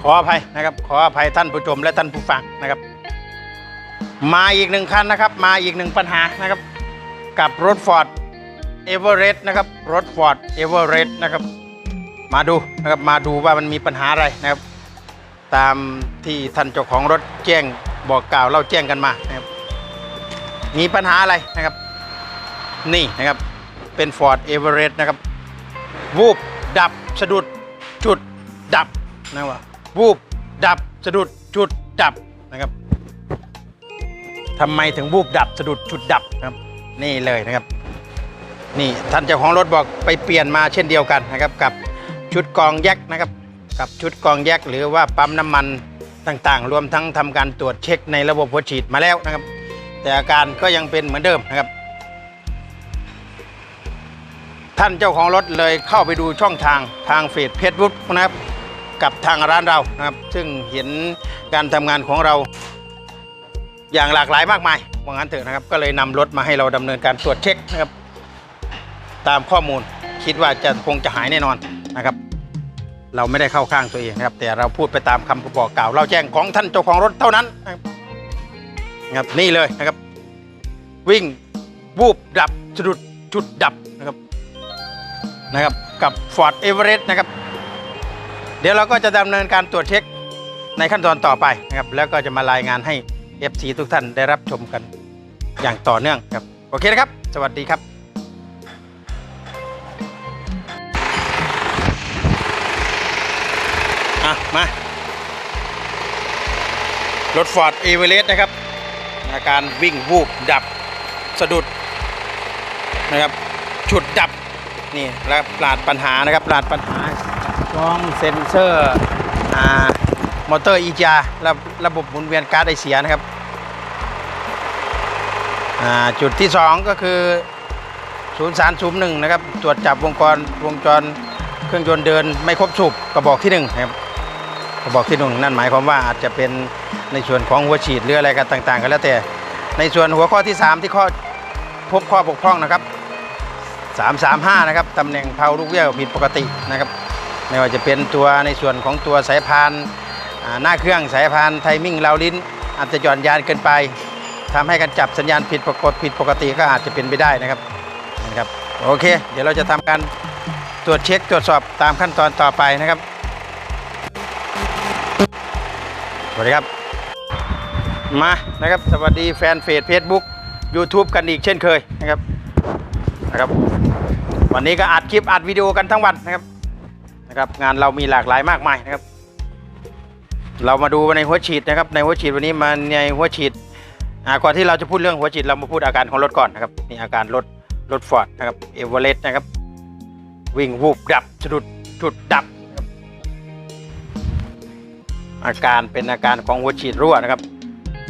ขออภัยนะครับ ขออภัยท่านผู้ชมและท่านผู้ฟังนะครับ มาอีกหนึ่งคันนะครับ มาอีกหนึ่งปัญหานะครับ กับรถฟอร์ดเอเวอเรสต์นะครับ รถฟอร์ดเอเวอเรสต์นะครับ มาดูนะครับ มาดูว่ามันมีปัญหาอะไรนะครับ ตามที่ท่านเจ้าของรถแจ้งบอกกล่าวเล่าแจ้งกันมานะครับ มีปัญหาอะไรนะครับ นี่นะครับ เป็น Ford Everest นะครับ วูบดับสะดุด จุดดับนะว่าวูบดับสะดุดจุดดับนะครับทำไมถึงวูบดับสะดุดจุดดับนะครับ นี่เลยนะครับ นี่ท่านเจ้าของรถบอกไปเปลี่ยนมาเช่นเดียวกันนะครับ กับชุดกรองแยกนะครับ กับชุดกรองแยกหรือว่าปั๊มน้ำมันต่างๆ รวมทั้งทำการตรวจเช็คในระบบหัวฉีดมาแล้วนะครับ แต่อาการก็ยังเป็นเหมือนเดิมนะครับ ท่านเจ้าของรถเลยเข้าไปดูช่องทางทางเฟซเพจบุ๊กนะครับ กับทางร้านเรานะครับ ซึ่งเห็นการทำงานของเรา อย่างหลากหลายมากมายว่างั้นเถอะนะครับ ก็เลยนำรถมาให้เราดำเนินการตรวจเช็คนะครับ ตามข้อมูลคิดว่าจะคงจะหายแน่นอนนะครับ เราไม่ได้เข้าข้างตัวเองนะครับ แต่เราพูดไปตามคำบอกกล่าว เราแจ้งของท่านเจ้าของรถเท่านั้นนะครับนี่เลยนะครับ วิ่งวูบดับสะดุดจุดดับ นะครับกับ Ford Everest นะครับ เดี๋ยวเราก็จะดำเนินการตรวจเช็คในขั้นตอนต่อไปนะครับแล้วก็จะมารายงานให้ FC ทุกท่านได้รับชมกันอย่างต่อเนื่องครับโอเคนะครับ สวัสดีครับอะมารถ Ford e v e r e s t นะครับอาการวิ่งวูบดับสะดุดนะครับ ฉุดดับ นี่แล้วปราดปัญหานะครับปราดปัญหากล้องเซ็นเซอร์อ่ามอเตอร์อีจาระระบบหมุนเวียนก๊าซไอเสียนะครับอ่าจุดที่ 2 ก็คือศูนย์สารสูบหนึ่งนะครับ ตรวจจับวงจรวงจรเครื่องยนต์เดินไม่ครบสูบกระบอกที่1นะครับกระบอกที่หนึ่งนั่นหมายความว่าอาจจะเป็นในส่วนของหัวฉีดหรืออะไรกันต่าง ๆ กันแล้วแต่ ในส่วนหัวข้อที่ 3 ที่ข้อพบข้อบกพร่องนะครับ 335 นะครับตำแหน่งเพาลูกเบี้ยวผิดปกตินะครับไม่ว่าจะเป็นตัวในส่วนของตัวสายพานหน้าเครื่องสายพานไทมิ่งเราลิ้น อาจจะหย่อนยานเกินไปทำให้การจับสัญญาณผิดปกติผิดปกติก็อาจจะเป็นไปได้นะครับนะครับโอเค เดี๋ยวเราจะทำการตรวจเช็คตรวจสอบตามขั้นตอนต่อไปนะครับสวัสดีครับ มานะครับ สวัสดีแฟนเพจ Facebook YouTube กันอีกเช่นเคยนะครับนะครับ วันนี้ก็อัดคลิปอัดวิดีโอกันทั้งวันนะครับนะครับ งานเรามีหลากหลายมากมายนะครับ เรามาดูในหัวฉีดนะครับ ในหัวฉีดวันนี้มาในหัวฉีดก่อนที่เราจะพูดเรื่องหัวฉีดเรามาพูดอาการของรถก่อนนะครับนี่อาการรถรถฟอร์ดนะครับเอเวอเรสต์นะครับ วิ่งวูบดับสะดุดจุดดับ อาการเป็นอาการของหัวฉีดรั่วนะครับ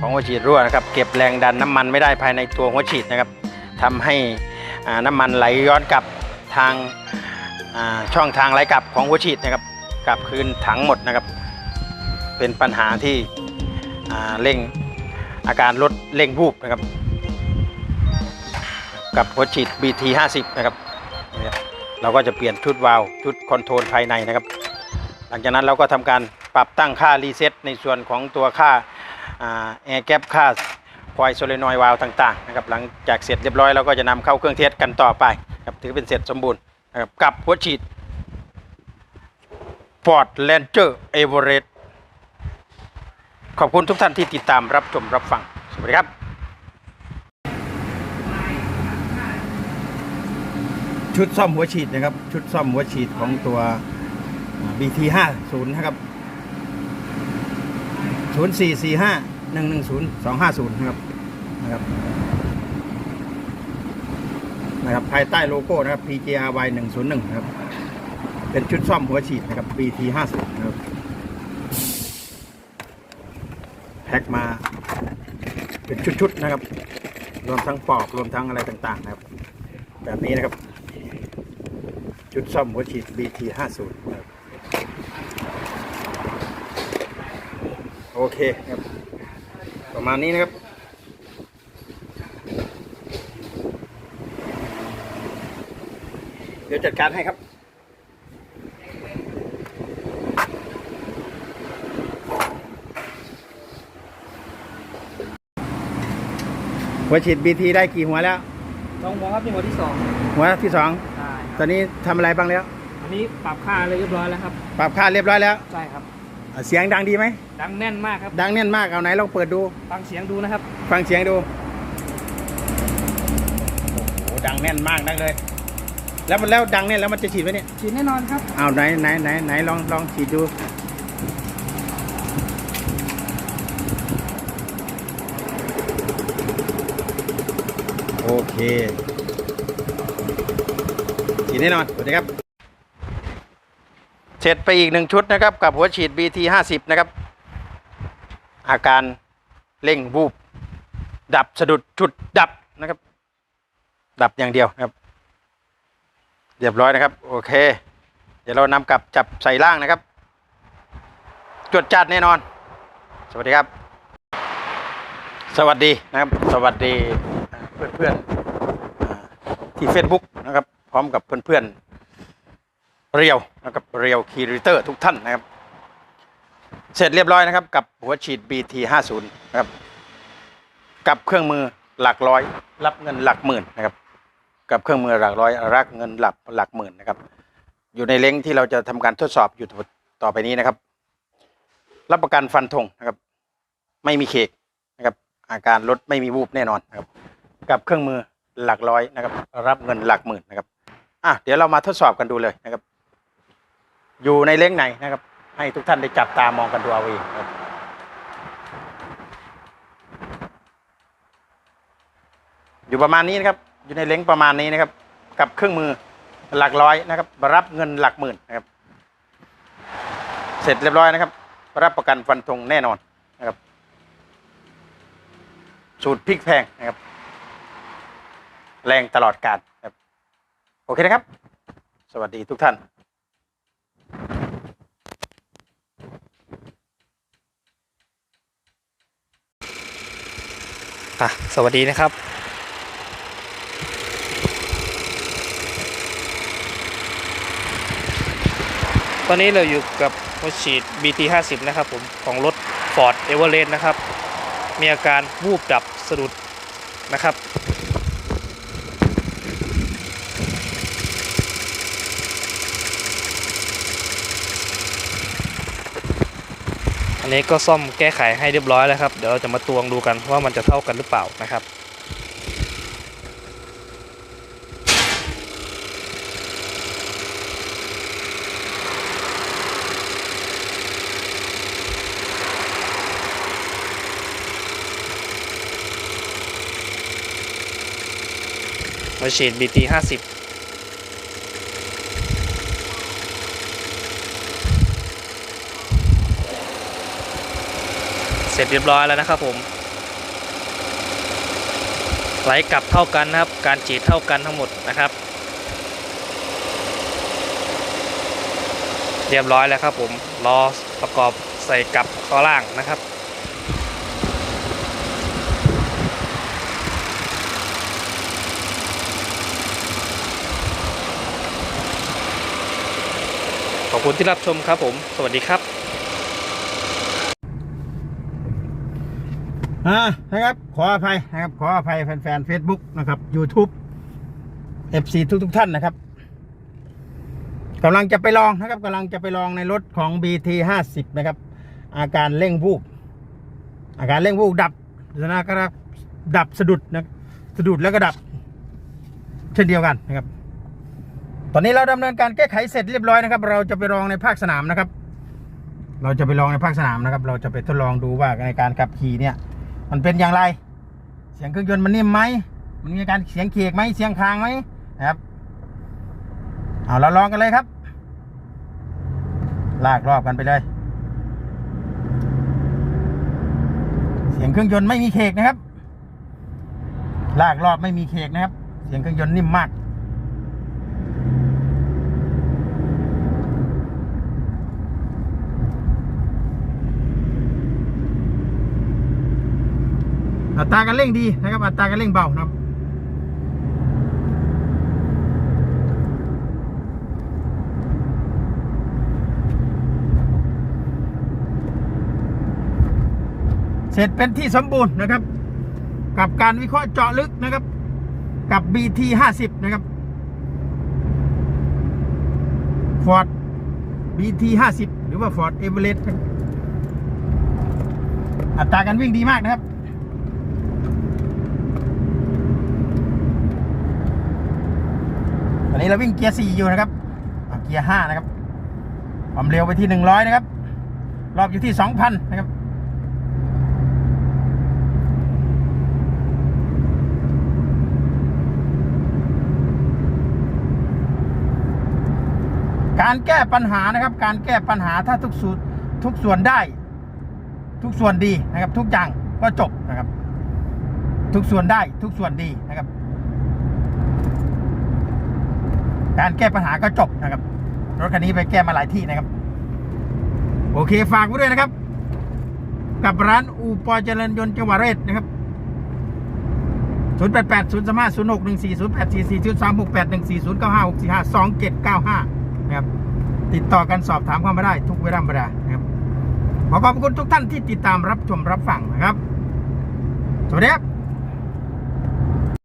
ของหัวฉีดรั่วนะครับ เก็บแรงดันน้ำมันไม่ได้ภายในตัวหัวฉีดนะครับทำให้น้ำมันไหลย้อนกลับ ทางช่องทางไหลกลับของหัวฉีดนะครับกลับคืนถังหมดนะครับ เป็นปัญหาที่เร่งอาการลดเร่งวูบนะครับ กับหัวฉีด BT 50นะครับเราก็จะเปลี่ยนชุดวาล์วชุดคอนโทรลภายในนะครับ หลังจากนั้นเราก็ทำการปรับตั้งค่ารีเซ็ตในส่วนของตัวค่าแอร์แก๊ปค่า ควายโซเลนอยวาล์วต่างๆนะครับหลังจากเสร็จเรียบร้อยเราก็จะนำเข้าเครื่องเทสกันต่อไปครับถือเป็นเสร็จสมบูรณ์นะครับกับหัวฉีด Ford Ranger Everest ขอบคุณทุกท่านที่ติดตามรับชมรับฟัง สวัสดีครับชุดซ่อมหัวฉีดนะครับ ชุดซ่อมหัวฉีดของตัว BT 50นะครับศูนย์สี่สี่ หนึ่งหนึ่งศูนย์สองห้าศูนย์นะครับนะครับนะครับภายใต้โลโก้นะครับ PGRY หนึ่งศูนย์หนึ่งนะครับ เป็นชุดซ่อมหัวฉีดนะครับ BT ห้าสิบนะครับแพ็คมาเป็นชุดๆนะครับ รวมทั้งปอกรวมทั้งอะไรต่างๆนะครับ แบบนี้นะครับชุดซ่อมหัวฉีด BT ห้าศูนย์โอเคครับ ประมาณนี้นะครับ เดี๋ยวจัดการให้ครับหัวฉีดบีทีได้กี่หัวแล้วสองหัวครับนี่หัวที่สองหัวที่สองใช่ตอนนี้ทำอะไรบ้างแล้ว อันนี้ปรับค่าเลยเรียบร้อยแล้วครับ ปรับค่าเรียบร้อยแล้ว ใช่ครับ เสียงดังดีไหม ดังแน่นมากครับ ดังแน่นมาก เอาไหนลองเปิดดู ฟังเสียงดูนะครับ ฟังเสียงดู โอ้โห ดังแน่นมากนักเลย แล้วมันแล้วดังแน่นแล้วมันจะฉีดไหมเนี่ย ฉีดแน่นอนครับ เอาไหนไหนไหนไหนลองลองฉีดดู โอเคฉีดแน่นอนสวัสดีครับเสร็จไปอีกหนึ่งชุดนะครับ กับหัวฉีด BT 50นะครับ อาการเร่งวูบ ดับสะดุดจุดดับนะครับ ดับอย่างเดียวนะครับ เรียบร้อยนะครับ โอเค เดี๋ยวเรานำกลับจับใส่ล่างนะครับ จวดจัดแน่นอน สวัสดีครับ สวัสดีนะครับ สวัสดีเพื่อนๆที่ Facebook นะครับ พร้อมกับเพื่อนๆ เรียวนะครับเรียวคีริเตอร์ทุกท่านนะครับ เสร็จเรียบร้อยนะครับ กับหัวฉีด BT 50 นะครับ กับเครื่องมือหลักร้อย รับเงินหลักหมื่นนะครับ กับเครื่องมือหลักร้อยรักเงินหลักหลักหมื่นนะครับ อยู่ในเล้งที่เราจะทำการทดสอบอยู่ต่อไปนี้นะครับ รับประกันฟันธงนะครับ ไม่มีเคกนะครับ อาการรถไม่มีวูบแน่นอนนะครับ กับเครื่องมือหลักร้อยนะครับ รับเงินหลักหมื่นนะครับอะเดี๋ยวเรามาทดสอบกันดูเลยนะครับ อยู่ในเล้งไหนนะครับ ให้ทุกท่านได้จับตามองกันดูเอาเองครับอยู่ประมาณนี้นะครับ อยู่ในเล้งประมาณนี้นะครับ กับเครื่องมือหลักร้อยนะครับรับเงินหลักหมื่นนะครับ เสร็จเรียบร้อยนะครับ รับประกันฟันธงแน่นอนนะครับ สูตรพริกแพงนะครับ แรงตลอดกาลครับ โอเคนะครับ สวัสดีทุกท่าน อะสวัสดีนะครับตอนนี้เราอยู่กับหัวฉีด BT 50นะครับผมของรถ Ford Everest นะครับ มีอาการวูบดับสะดุดนะครับ อันนี้ก็ซ่อมแก้ไขให้เรียบร้อยแล้วครับ เดี๋ยวเราจะมาตวงดูกันว่ามันจะเท่ากันหรือเปล่านะครับมาฉีด BT 50 เสร็จเรียบร้อยแล้วนะครับผม ไหลกลับเท่ากันนะครับ การฉีดเท่ากันทั้งหมดนะครับ เรียบร้อยแล้วครับผมรอประกอบใส่กลับข้อล่างนะครับขอบคุณที่รับชมครับผม สวัสดีครับ อ่านะครับ ขออภัยนะครับ ขออภัยแฟนๆ Facebook นะครับ YouTube FC ทุกทุกๆท่านนะครับกำลังจะไปลองนะครับกำลังจะไปลองในรถของ BT 50นะครับ อาการเร่งวูบอาการเร่งวูบดับนะครับดับสะดุดนะสะดุดแล้วก็ดับ เช่นเดียวกันนะครับ ตอนนี้เราดำเนินการแก้ไขเสร็จเรียบร้อยนะครับ เราจะไปลองในภาคสนามนะครับ เราจะไปลองในภาคสนามนะครับ เราจะไปทดลองดูว่าในการขับขี่เนี่ย มันเป็นอย่างไร เสียงเครื่องยนต์มันนิ่มไหมมันมีการเสียงเขียกไหมเสียงคางไหมนะครับเอาเราลองกันเลยครับ ลากรอบกันไปเลย เสียงเครื่องยนต์ไม่มีเคกนะครับ ลากรอบไม่มีเคกนะครับ เสียงเครื่องยนต์นิ่มมาก อัตราการเร่งดีนะครับ อัตราการเร่งเบานะครับเสร็จเป็นที่สมบูรณ์นะครับ กับการวิเคราะห์เจาะลึกนะครับ กับ BT 50นะครับ Ford BT 50หรือว่า Ford Everest อัตราการวิ่งดีมากนะครับ อนนี้เราวิ่งเกียร์4อยู่นะครับเกียร์5นะครับ ความเร็วไปที่100นะครับ รอบอยู่ที่2,000นะครับการแก้ปัญหานะครับ การแก้ปัญหาถ้าทุกส่วนทุกส่วนได้ ทุกส่วนดีนะครับ ทุกอย่างก็จบนะครับ ทุกส่วนได้ทุกส่วนดีนะครับ การแก้ปัญหาก็จบนะครับ รถคันนี้ไปแก้มาหลายที่นะครับ โอเคฝากไว้ด้วยนะครับ กับร้านอูปอเจริญยนต์จังหวัดร้อยเอ็ดนะครับ0 8 8 0 3 5 0 6 1 4 0 8 4 4 0 3 6 8 1 4 0 9 5 6 4 5 2 7 9 5 นะครับ ติดต่อกันสอบถามเข้ามาได้ทุกเวลาเวลานะครับ ขอขอบคุณทุกท่านที่ติดตามรับชมรับฟังนะครับ สวัสดีครับ